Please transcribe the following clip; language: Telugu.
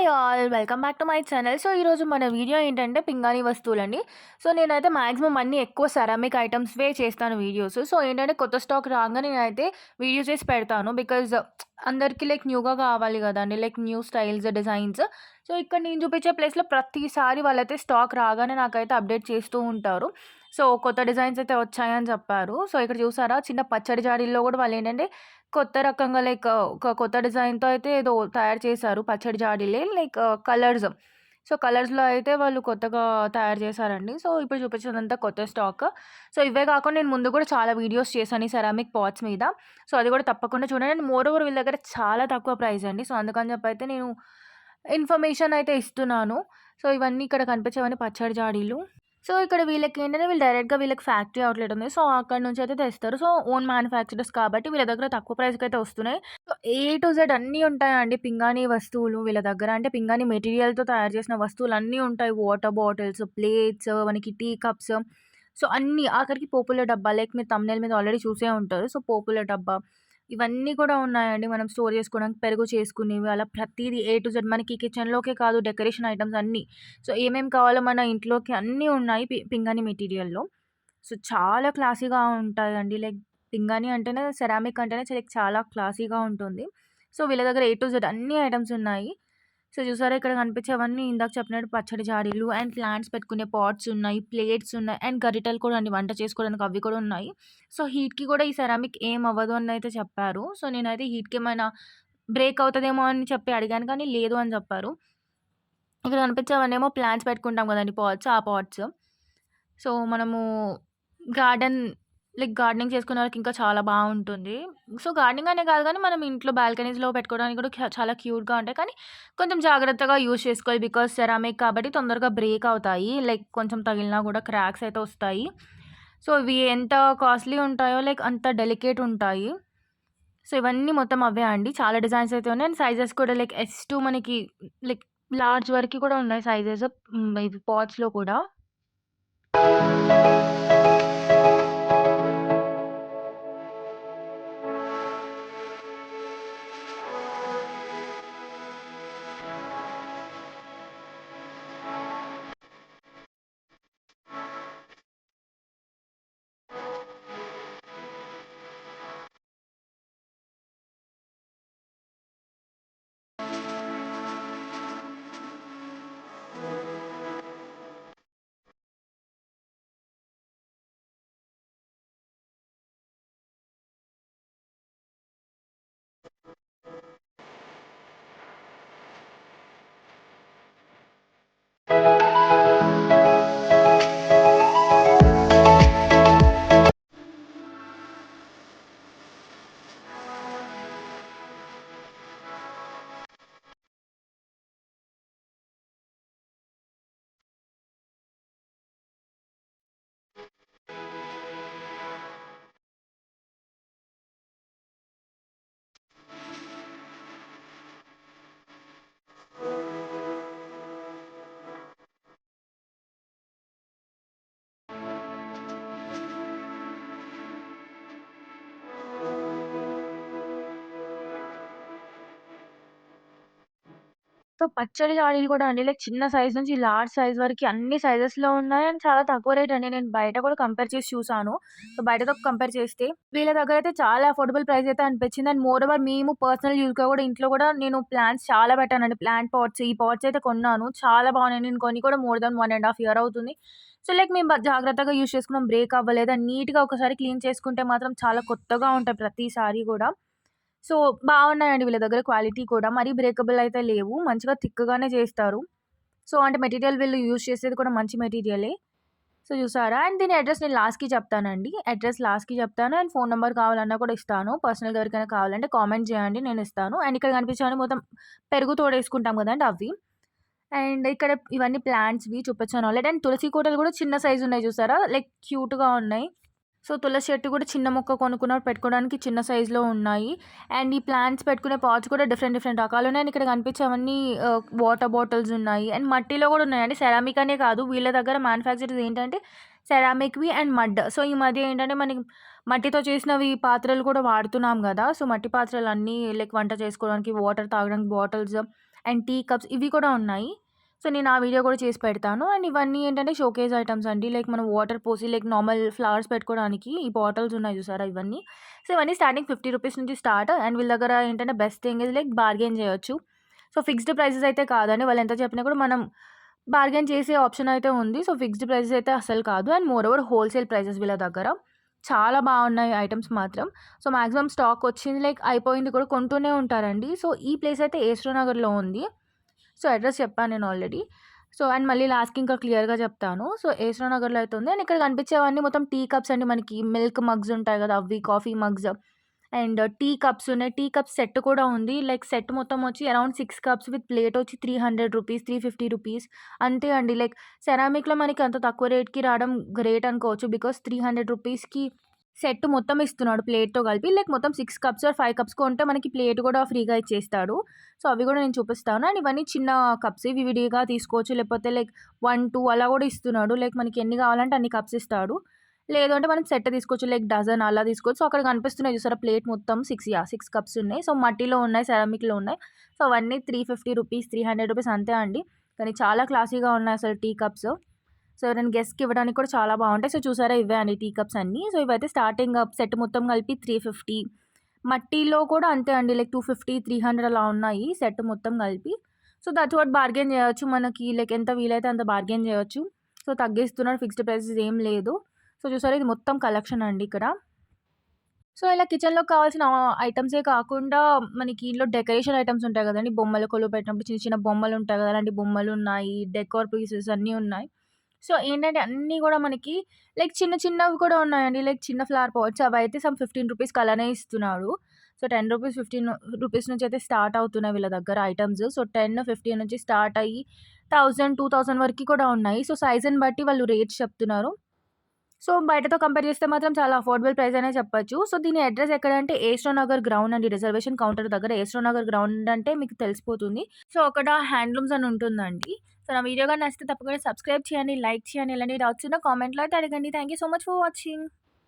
Hi all welcome back to my channel. So ఈరోజు మన వీడియో ఏంటంటే పింగాణి వస్తువులండి. సో నేనైతే మ్యాక్సిమం అన్ని ఎక్కువ సెరామిక్ ఐటమ్స్వే చేస్తాను వీడియోస్. సో ఏంటంటే కొత్త స్టాక్ రాగానే నేనైతే వీడియో చేసి పెడతాను. బికాజ్ అందరికీ లైక్ న్యూగా కావాలి కదండి. Like new styles designs so ఇక్కడ నేను చూపించే ప్లేస్లో ప్రతిసారి వాళ్ళైతే స్టాక్ రాగానే నాకైతే అప్డేట్ చేస్తూ ఉంటారు. సో కొత్త డిజైన్స్ అయితే వచ్చాయని చెప్పారు. సో ఇక్కడ చూసారా? చిన్న పచ్చడి జాడీల్లో కూడా వాళ్ళు ఏంటంటే కొత్త రకంగా లైక్ ఒక కొత్త డిజైన్‌తో అయితే ఏదో తయారు చేశారు. పచ్చడి జాడీలే లైక్ కలర్స్. సో, కలర్స్‌లో అయితే వాళ్ళు కొత్తగా తయారు చేశారండి. సో, ఇప్పుడు చూపించినంత కొత్త స్టాక్. సో, ఇవే కాకుండా నేను ముందు కూడా చాలా వీడియోస్ చేశాను ఈ సెరామిక్ పాట్స్ మీద. సో, అది కూడా తప్పకుండా చూడండి. అండ్ మోర్ ఓవర్ వీళ్ళ దగ్గర చాలా తక్కువ ప్రైస్ అండి. సో, అందుకని చెప్పి అయితే నేను ఇన్ఫర్మేషన్ అయితే ఇస్తున్నాను. సో, ఇవన్నీ ఇక్కడ కనిపించేవన్నీ పచ్చడి జాడీలు. సో, ఇక్కడ వీళ్ళకి ఏంటంటే వీళ్ళు డైరెక్ట్‌గా వీళ్ళకి ఫ్యాక్టరీ అవుట్‌లెట్ ఉంది. సో, అక్కడి నుంచి అయితే తెస్తారు. సో, ఓన్ మ్యానుఫ్యాక్చరర్స్ కాబట్టి వీళ్ళ దగ్గర తక్కువ ప్రైస్కి అయితే వస్తున్నాయి. సో, ఏ టు జెడ్ అన్నీ ఉంటాయండి పింగాణి వస్తువులు వీళ్ళ దగ్గర. అంటే పింగాణి మెటీరియల్‌తో తయారు చేసిన వస్తువులు అన్నీ ఉంటాయి. వాటర్ బాటిల్స్, ప్లేట్స్, మనకి టీ కప్స్ సో, అన్నీ ఆఖరికి పోపుల డబ్బా లైక్ మీరు తమ్నేల్ మీద ఆల్రెడీ చూసే ఉంటారు. సో, పోపుల డబ్బా ఇవన్నీ కూడా ఉన్నాయండి. మనం స్టోర్ చేసుకోవడానికి పెరుగు చేసుకునేవి అలా ప్రతిదీ ఏ టు జెడ్ మనకి కిచెన్‌లోకే కాదు డెకరేషన్ ఐటమ్స్ అన్నీ. సో, ఏమేమి కావాలో మన ఇంట్లోకి అన్నీ ఉన్నాయి పి మెటీరియల్‌లో. సో, చాలా క్లాసీగా ఉంటాయండి. లైక్ పింగాణి అంటేనే సెరామిక్ అంటేనే చాలా క్లాసీగా ఉంటుంది. సో, వీళ్ళ దగ్గర ఏ టు జెడ్ అన్ని ఐటమ్స్ ఉన్నాయి. సో, చూసారా ఇక్కడ కనిపించేవన్నీ ఇందాక చెప్పినట్టు పచ్చడి జాడీలు అండ్ ప్లాంట్స్ పెట్టుకునే పాట్స్ ఉన్నాయి. ప్లేట్స్ ఉన్నాయి. అండ్ గరిటలు కూడా అండి వంట చేసుకోవడానికి అవి కూడా ఉన్నాయి. సో, హీట్‌కి కూడా ఈ సెరామిక్ ఏం అవ్వదు అని అయితే చెప్పారు. సో, నేనైతే హీట్‌కి ఏమైనా బ్రేక్ అవుతుందేమో అని చెప్పి అడిగాను కానీ లేదు అని చెప్పారు. ఇక్కడ కనిపించేవన్నేమో ప్లాంట్స్ పెట్టుకుంటాం కదండి పాట్స్ ఆ పాట్స్. సో, మనము గార్డెన్ లైక్ గార్డెనింగ్ చేసుకునే వాళ్ళకి ఇంకా చాలా బాగుంటుంది సో, గార్డెనింగ్ అనే కాదు కానీ మనం ఇంట్లో బాల్కనీస్‌లో పెట్టుకోవడానికి కూడా చాలా క్యూట్‌గా ఉంటాయి. కానీ కొంచెం జాగ్రత్తగా యూజ్ చేసుకోవాలి. బికాస్ సెరామిక్ కాబట్టి తొందరగా బ్రేక్ అవుతాయి. లైక్ కొంచెం తగిలినా కూడా క్రాక్స్ అయితే వస్తాయి. సో, ఇవి ఎంత కాస్ట్‌లీ ఉంటాయో లైక్ అంత డెలికేట్ ఉంటాయి. సో, ఇవన్నీ మొత్తం అవే అండి. చాలా డిజైన్స్ అయితే ఉన్నాయి. అండ్ సైజెస్ కూడా లైక్ ఎస్ టూ మనకి లైక్ లార్జ్ వరకు కూడా ఉన్నాయి సైజెస్. ఇవి పాట్స్‌లో కూడా. సో, పచ్చడి జాడీలు కూడా అండి లైక్ చిన్న సైజ్ నుంచి లార్జ్ సైజ్ వరకు అన్ని సైజెస్‌లో ఉన్నాయి. అండ్ చాలా తక్కువ రేట్ అండి. నేను బయట కూడా కంపేర్ చేసి చూసాను. సో, బయటతో కంపేర్ చేస్తే వీళ్ళ దగ్గర అయితే చాలా అఫోర్డబుల్ ప్రైస్ అయితే అనిపించింది. అండ్ మోర్ ఓవర్ మేము పర్సనల్ యూజ్‌గా కూడా ఇంట్లో కూడా నేను ప్లాంట్స్ చాలా పెట్టానండి. ప్లాంట్ పాట్స్ ఈ పాట్స్ అయితే కొన్నాను. చాలా బాగున్నాయి. నేను కొని కూడా మోర్ దాన్ 1 ½ ఇయర్ అవుతుంది. సో, లైక్ మేము జాగ్రత్తగా యూజ్ చేసుకున్నాం. బ్రేక్ అవ్వలేదు. అండ్ నీట్‌గా ఒకసారి క్లీన్ చేసుకుంటే మాత్రం చాలా కొత్తగా ఉంటాయి ప్రతిసారి కూడా. సో, బాగున్నాయండి వీళ్ళ దగ్గర క్వాలిటీ కూడా. మరీ బ్రేకబుల్ అయితే లేవు. మంచిగా థిక్‌గానే చేస్తారు. సో, అంటే మెటీరియల్ వీళ్ళు యూజ్ చేసేది కూడా మంచి మెటీరియలే. సో, చూసారా? అండ్ దీని అడ్రస్ నేను లాస్ట్‌కి చెప్తానండి. అడ్రస్ లాస్ట్‌కి చెప్తాను. అండ్ ఫోన్ నెంబర్ కావాలన్నా కూడా ఇస్తాను. పర్సనల్‌గా ఎవరికైనా కావాలంటే కామెంట్ చేయండి నేను ఇస్తాను. అండ్ ఇక్కడ కనిపించేవన్నీ మొత్తం పెరుగు తోడేసుకుంటాం కదండి అవి. అండ్ ఇక్కడ ఇవన్నీ ప్లాంట్స్‌వి చూపించాను ఆల్రెడీ. అండ్ తులసి కోటలు కూడా చిన్న సైజు ఉన్నాయి చూసారా? లైక్ క్యూట్‌గా ఉన్నాయి. సో, తులసి చెట్టు కూడా చిన్న మొక్క కొనుక్కున్నప్పుడు పెట్టుకోవడానికి చిన్న సైజ్‌లో ఉన్నాయి. అండ్ ఈ ప్లాంట్స్ పెట్టుకునే పాట్స్ కూడా డిఫరెంట్ డిఫరెంట్ రకాలున్నాయి. అండ్ ఇక్కడ కనిపించేవన్నీ వాటర్ బాటిల్స్ ఉన్నాయి. అండ్ మట్టిలో కూడా ఉన్నాయండి. సెరామిక్ అనే కాదు వీళ్ళ దగ్గర మ్యానుఫ్యాక్చర్స్ ఏంటంటే సెరామిక్‌వి అండ్ మడ్. సో, ఈ మధ్య ఏంటంటే మనకి మట్టితో చేసినవి పాత్రలు కూడా వాడుతున్నాం కదా సో, మట్టి పాత్రలు అన్నీ లైక్ వంట చేసుకోవడానికి, వాటర్ తాగడానికి బాటిల్స్ అండ్ టీ కప్స్ ఇవి కూడా ఉన్నాయి. సో, నేను ఆ వీడియో కూడా చేసి పెడతాను. అండ్ ఇవన్నీ ఏంటంటే షోకేస్ ఐటమ్స్ అండి. లైక్ మనం వాటర్ పోసి లైక్ నార్మల్ ఫ్లవర్స్ పెట్టుకోవడానికి ఈ బాటిల్స్ ఉన్నాయి చూసారా ఇవన్నీ. సో, ఇవన్నీ స్టార్టింగ్ ఫిఫ్టీ రూపీస్ నుంచి స్టార్ట్ అండ్ వీళ్ళ దగ్గర ఏంటంటే best thing is like bargain చేయొచ్చు. సో, ఫిక్స్డ్ ప్రైసెస్ అయితే కాదండి. వాళ్ళు ఎంత చెప్పినా కూడా మనం బార్గెన్ చేసే ఆప్షన్ అయితే ఉంది. సో, ఫిక్స్డ్ ప్రైసెస్ అయితే అసలు కాదు. And more over wholesale prices వీళ్ళ దగ్గర. చాలా బాగున్నాయి ఐటమ్స్ మాత్రం. సో, మాక్సిమం స్టాక్ వచ్చింది లైక్ అయిపోయింది కూడా కొంటూనే ఉంటారండి. సో, ఈ ప్లేస్ అయితే ఏస్రో నగర్‌లో ఉంది. సో, అడ్రస్ చెప్పాను నేను ఆల్రెడీ. సో, అండ్ మళ్ళీ లాస్ట్‌కి ఇంకా క్లియర్‌గా చెప్తాను. సో, ఏసరా నగర్‌లో అయితే ఉంది. అండ్ ఇక్కడ కనిపించేవన్నీ మొత్తం టీ కప్స్ అండి. మనకి మిల్క్ మగ్స్ ఉంటాయి కదా! అవి coffee mugs and tea cups ఉన్నాయి. టీ కప్స్ సెట్ కూడా ఉంది. లైక్ సెట్ మొత్తం వచ్చి around six cups with plate వచ్చి three hundred rupees three fifty rupees అంతే అండి. లైక్ సెరామిక్‌లో మనకి అంత తక్కువ రేట్‌కి రావడం గ్రేట్ అనుకోవచ్చు. బికాస్ త్రీ హండ్రెడ్ రూపీస్కి సెట్ మొత్తం ఇస్తున్నాడు ప్లేట్‌తో కలిపి. లైక్ మొత్తం six cups or five cups కొంటే మనకి ప్లేట్ కూడా ఫ్రీగా ఇచ్చేస్తాడు. సో, అవి కూడా నేను చూపిస్తాను. అండ్ ఇవన్నీ చిన్న కప్స్ ఇవి విడిగా తీసుకోవచ్చు. లేకపోతే లైక్ 1, 2 అలా కూడా ఇస్తున్నాడు. లైక్ మనకి ఎన్ని కావాలంటే అన్ని కప్స్ ఇస్తాడు. లేదు అంటే మనం సెట్ తీసుకోవచ్చు. లైక్ డజన్ అలా తీసుకోవచ్చు. సో, అక్కడ కనిపిస్తున్నాయి చూసారా ప్లేట్ మొత్తం సిక్స్ యా సిక్స్ కప్స్ ఉన్నాయి. సో, మట్టిలో ఉన్నాయి. సెరామిక్‌లో ఉన్నాయి. సో, అవన్నీ three fifty rupees three hundred rupees అంతే అండి. కానీ చాలా క్లాసీగా ఉన్నాయి అసలు టీ కప్స్. సో, ఎవరైనా గెస్ట్‌కి ఇవ్వడానికి కూడా చాలా బాగుంటాయి. సో, చూసారా ఇవే అండి టీ కప్స్ అన్నీ. సో, ఇవైతే స్టార్టింగ్ సెట్ మొత్తం కలిపి 350 మట్టిలో కూడా అంతే అండి. లైక్ 250, 300 అలా ఉన్నాయి సెట్ మొత్తం కలిపి. సో, దట్స్ వాట్ బార్గెన్ చేయొచ్చు. మనకి లైక్ ఎంత వీలైతే అంత బార్గెన్ చేయొచ్చు. సో, తగ్గిస్తున్నాడు. ఫిక్స్డ్ ప్రైసెస్ ఏం లేదు. సో, చూసారా ఇది మొత్తం కలెక్షన్ అండి ఇక్కడ. సో, ఇలా కిచెన్లో కావాల్సిన ఐటమ్సే కాకుండా మనకి ఇంట్లో డెకరేషన్ ఐటమ్స్ ఉంటాయి కదండి బొమ్మలు కొలువు పెట్టినప్పుడు చిన్న చిన్న బొమ్మలు ఉంటాయి కదా! అలాంటి బొమ్మలు ఉన్నాయి డెకోర్ పీసెస్ అన్నీ ఉన్నాయి. సో, ఏంటంటే అన్నీ కూడా మనకి లైక్ చిన్న చిన్నవి కూడా ఉన్నాయండి. లైక్ చిన్న ఫ్లవర్ పాట్స్ అవి అయితే సమ్ ఫిఫ్టీన్ రూపీస్కి అలానే ఇస్తున్నాడు. So, ten rupees fifteen rupees నుంచి అయితే స్టార్ట్ అవుతున్నాయి వీళ్ళ దగ్గర ఐటమ్స్ సో, 10, 15 నుంచి స్టార్ట్ అయ్యి థౌజండ్ టూ థౌజండ్ వరకు కూడా ఉన్నాయి. సో, సైజ్‌ని బట్టి వాళ్ళు రేట్స్ చెప్తున్నారు. సో, బయటతో కంపేర్ చేస్తే మాత్రం చాలా అఫోర్డబుల్ ప్రైస్ అనే చెప్పొచ్చు. సో, దీని అడ్రస్ ఎక్కడంటే ఏస్రో నగర్ గ్రౌండ్ అండి. రిజర్వేషన్ కౌంటర్ దగ్గర ఏస్రో నగర్ గ్రౌండ్ అంటే మీకు తెలిసిపోతుంది. సో, అక్కడ హ్యాండ్లూమ్స్ అని ఉంటుందండి. సో, నా వీడియో కానీ నచ్చితే తప్పకుండా సబ్స్క్రైబ్ చేయండి. లైక్ చేయండి. ఎలాంటి డౌట్స్ ఉన్న కామెంట్‌లో అయితే అడగండి. Thank you so much for watching.